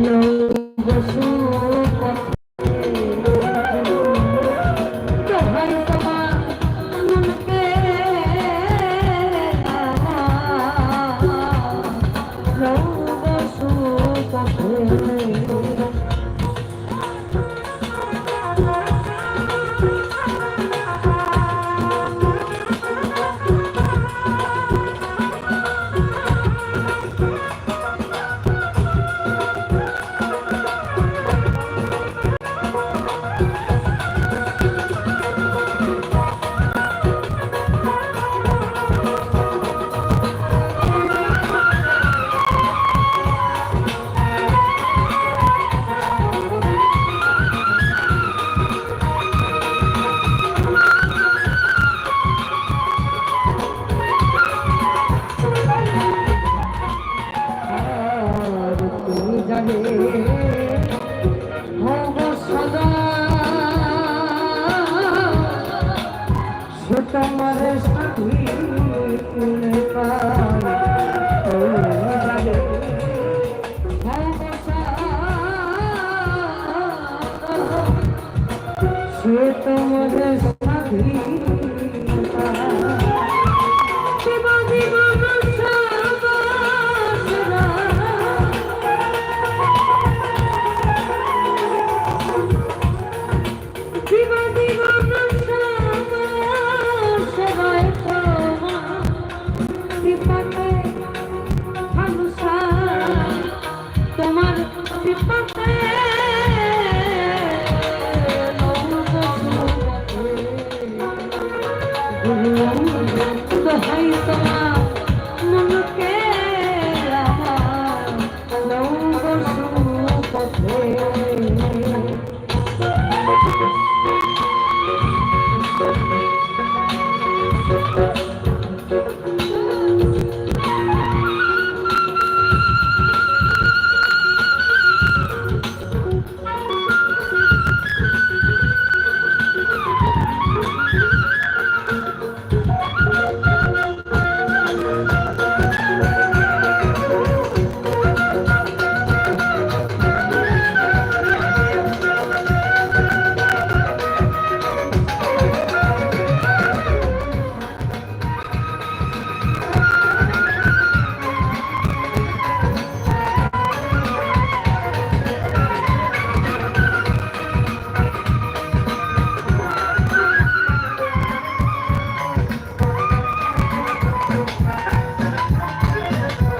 No.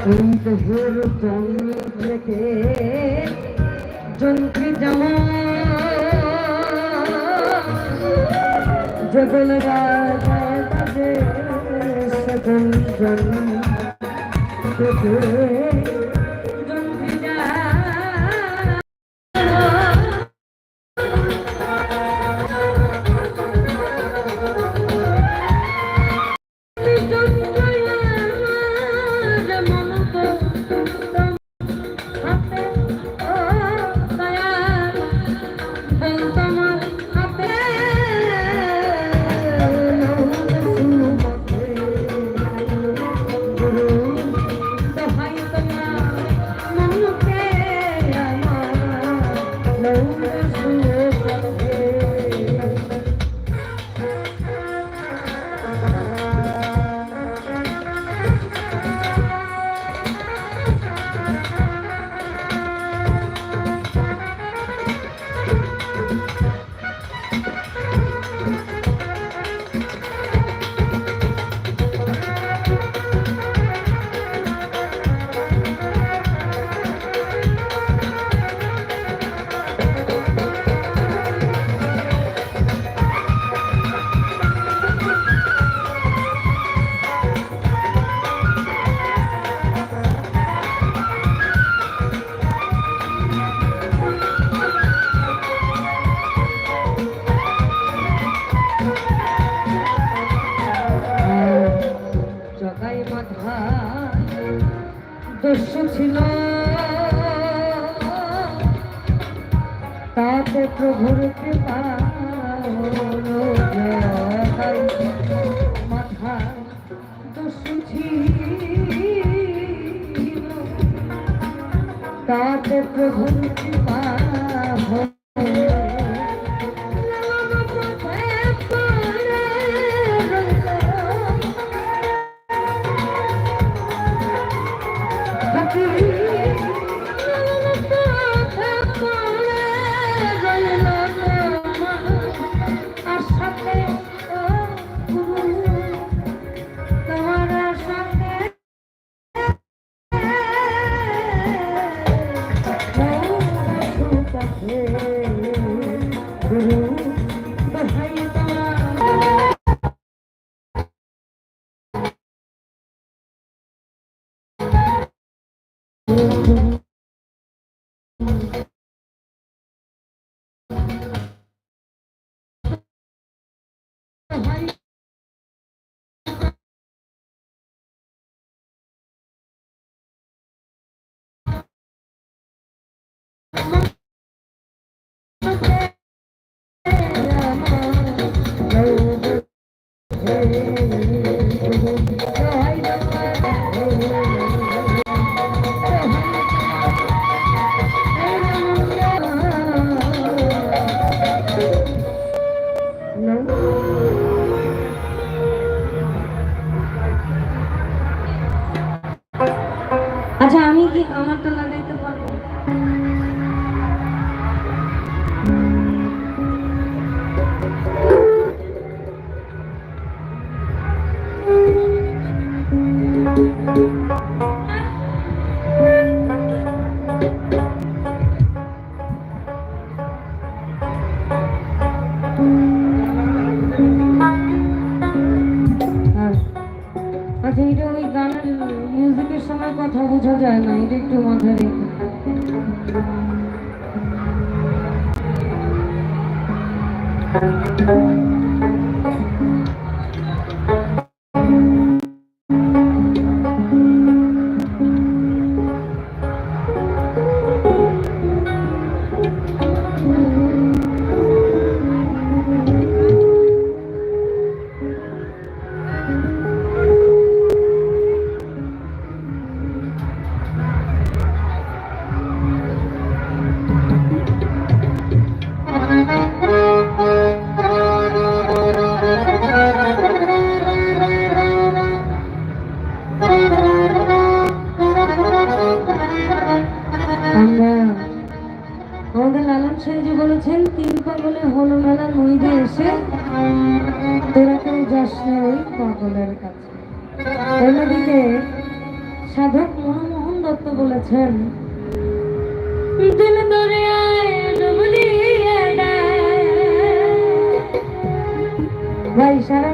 দেহের থেকে যন্ত্রী জামা জগল সগল জন তাতে Why Música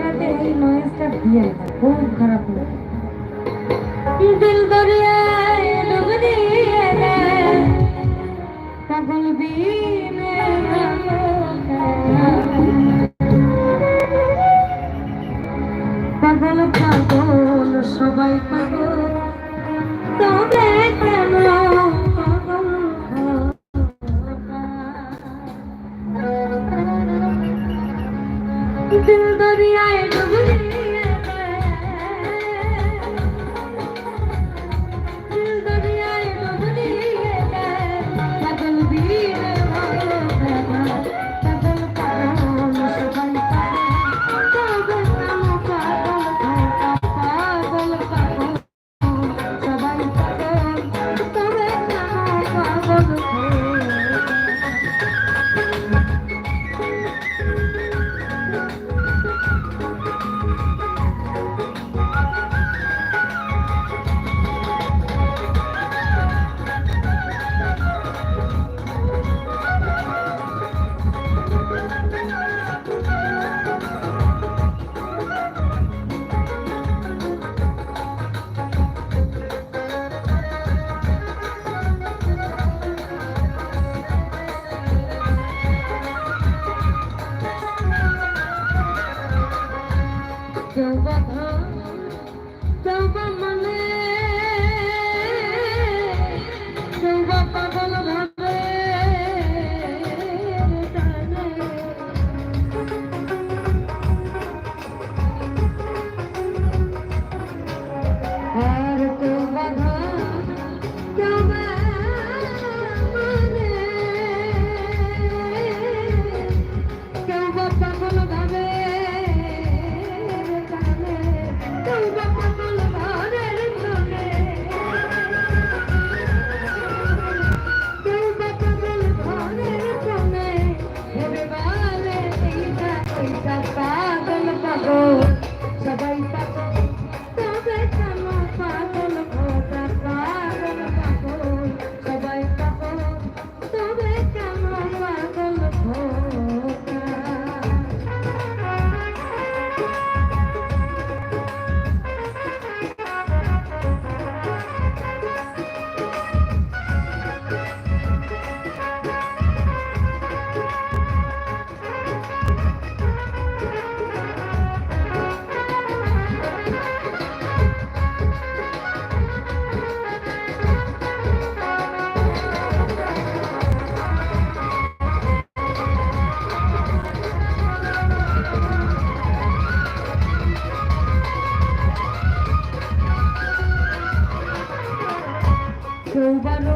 রাতে এই নয়েজটা দিয়ে না খুব খারাপ লাগে দিল দরিয়ায় ডুব দিয়ে পাগল বিনে পাগল পাগল, সবাই পাগল তবে কেন दुनिया back home. Oh. cubano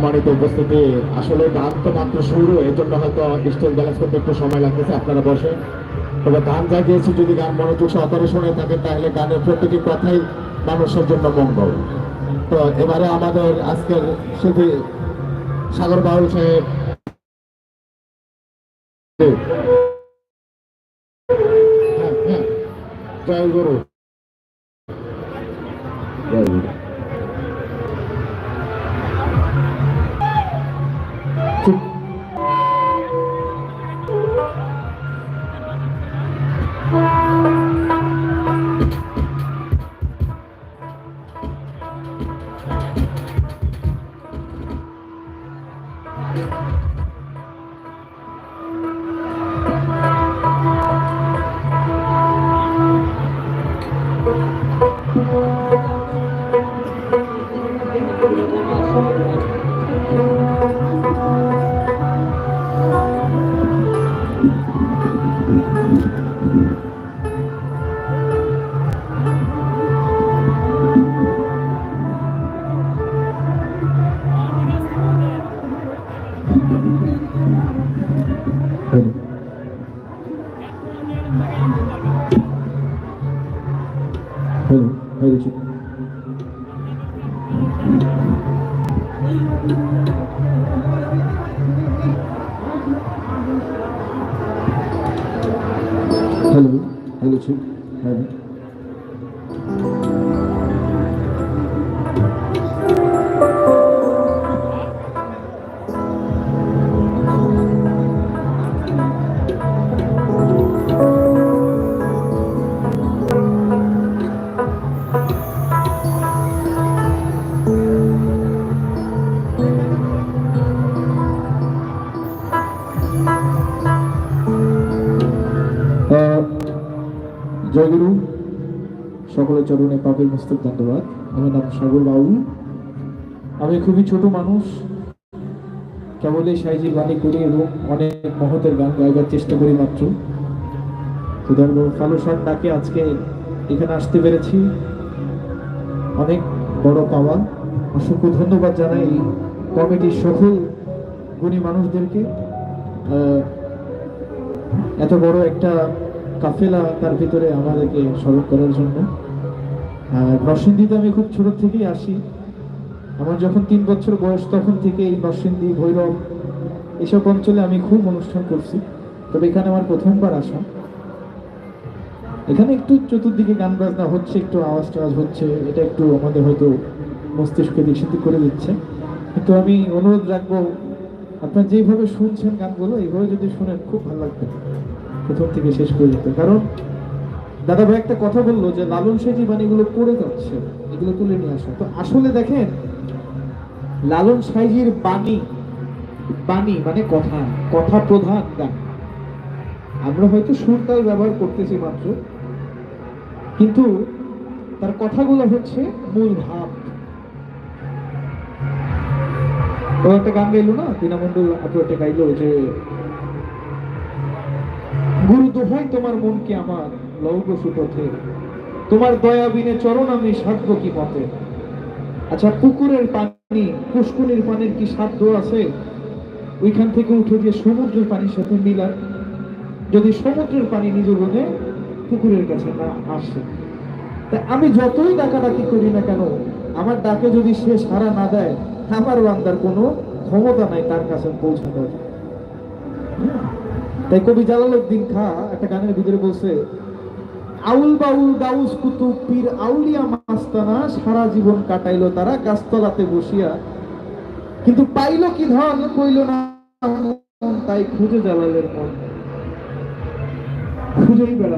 সম্মানিত উপস্থিতি। আসলে গান তো মাত্র শুরু এই জন্য হয়তো স্টেজ ব্যালেন্স করতে একটু সময় লাগতেছে আপনারা বসে। তবে গান যা গিয়েছি যদি গান মনোযোগ সহকারে শুনে থাকেন, তাহলে গানের প্রত্যেকটি কথাই মানুষের জন্য মঙ্গল। তো এবারে আমাদের আজকের শুধু সাগর বাউল সাহেব। হ্যাঁ হ্যাঁ জয় গুরু। Hadi, hadi çık. Hello, hello, Chip. Hello. সকলের চরণে পাপের মস্তক ধন্যবাদ। আমার নাম সাগর বাবু আমি খুবই ছোট মানুষ। কেবলই সাইজির গানে করি এবং অনেক মহতের গান গাইবার চেষ্টা করি মাত্র। তো ধরো ফালুসার ডাকে আজকে এখানে আসতে পেরেছি। অনেক বড় পাওয়া। অসংখ্য ধন্যবাদ জানাই এই কমিটির সকল গুণী মানুষদেরকে। এত বড় একটা কাফেলা তার ভিতরে আমাদেরকে স্মরণ করার জন্য। আর আমি খুব ছোট থেকেই আসি। আমার যখন তিন বছর বয়স তখন থেকে এই নরসিংদী, ভৈরব এসব অঞ্চলে আমি খুব অনুষ্ঠান করছি। তবে এখানে আমার প্রথমবার আসা। এখানে একটু চতুর্দিকে গান বাজনা হচ্ছে, একটু আওয়াজ টাওয়াজ হচ্ছে। এটা একটু আমাদের হয়তো মস্তিষ্কে দীক্ষিত করে দিচ্ছে। কিন্তু আমি অনুরোধ রাখব, আপনার যেভাবে শুনছেন গানগুলো, এইভাবে যদি শুনেন, খুব ভালো লাগবে। প্রথম থেকে শেষ পর্যন্ত। কারণ দাদা ভাই একটা কথা বলল যে, লালন সেজি বাণীগুলো পড়ে যাচ্ছে, এগুলো তুলে নিয়ে আসা। তো আসলে দেখেন, লালন সাইজির বাণী বাণী মানে কথা কথা প্রধান গান। আমরা হয়তো সুরতাল ব্যবহার করতেছি মাত্র, কিন্তু তার কথাগুলো হচ্ছে মূল ভাব। ও একটা গান গাইলো না? দীনামন্ডল আপু একটা গাইলো যে গুরু দোহাই তোমার মনকে আমার লৌক সুপথে। তোমার দয়া বিনে চরণ আমি সাধ্য কি পথে? আচ্ছা পুকুরের পানি পুষ্কুনির পানির কি সাধ্য আছে? ওইখান থেকে উঠে গিয়ে সমুদ্রের পানির সাথে মিলান যদি সমুদ্রের পানি নিজ মনে পুকুরের কাছে না আসে। তা আমি যতই ডাকাডাকি করি না কেন, আমার ডাকে যদি সে সাড়া না দেয় আমার বান্দার কোনো ক্ষমতা নাই তার কাছে পৌঁছানোর। তাই কবি জালাল উদ্দিন খা একটা গানের ভিতরে বলছে, আউল বাউল দাউস কুতুব পীর আউলিয়া মাস্তানা, সারা জীবন কাটাইলো তারা গাছতলাতে বসিয়া। কিন্তু পাইলো কি ধন, কইল না তাই খুঁজে জালালের মন। খুঁজেই বেড়া